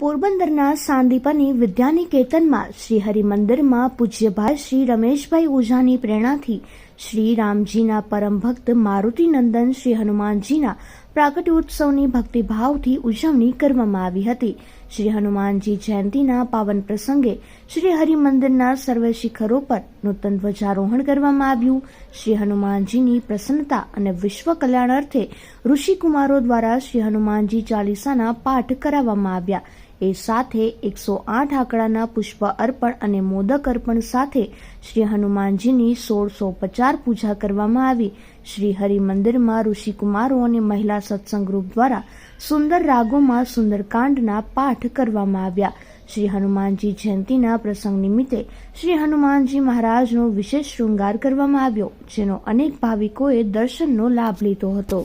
પોરબંદરના સાંદીપની વિદ્યાનિકેતનમાં શ્રી હરિમંદિરમાં પૂજ્યભાઈ શ્રી રમેશભાઈ ઓઝાની પ્રેરણાથી શ્રી રામજીના પરમ ભક્ત મારુતિનંદન શ્રી હનુમાનજીના પ્રાગટ્યોત્સવની ભક્તિભાવથી ઉજવણી કરવામાં આવી હતી. શ્રી હનુમાનજી જયંતીના પાવન પ્રસંગે શ્રી હરિમંદિરના સર્વે શિખરો પર નૂતન ધ્વજારોહણ કરવામાં આવ્યું. શ્રી હનુમાનજીની પ્રસન્નતા અને વિશ્વ કલ્યાણ અર્થે ઋષિકુમારો દ્વારા શ્રી હનુમાનજી ચાલીસાના પાઠ કરાવવામાં આવ્યા. એ સાથે એકસો આઠ આંકડાના પુષ્પ અર્પણ અને મોદક અર્પણ સાથે શ્રી હનુમાનજીની સોળસો પચાર પૂજા કરવામાં આવી. શ્રી હરિમંદિરમાં ઋષિકુમારો અને મહિલા સત્સંગ ગ્રુપ દ્વારા સુંદર રાગોમાં સુંદરકાંડના પાઠ કરવામાં આવ્યા. શ્રી હનુમાનજી જયંતીના પ્રસંગ નિમિત્તે શ્રી હનુમાનજી મહારાજનો વિશેષ શૃંગાર કરવામાં આવ્યો, જેનો અનેક ભાવિકોએ દર્શનનો લાભ લીધો હતો.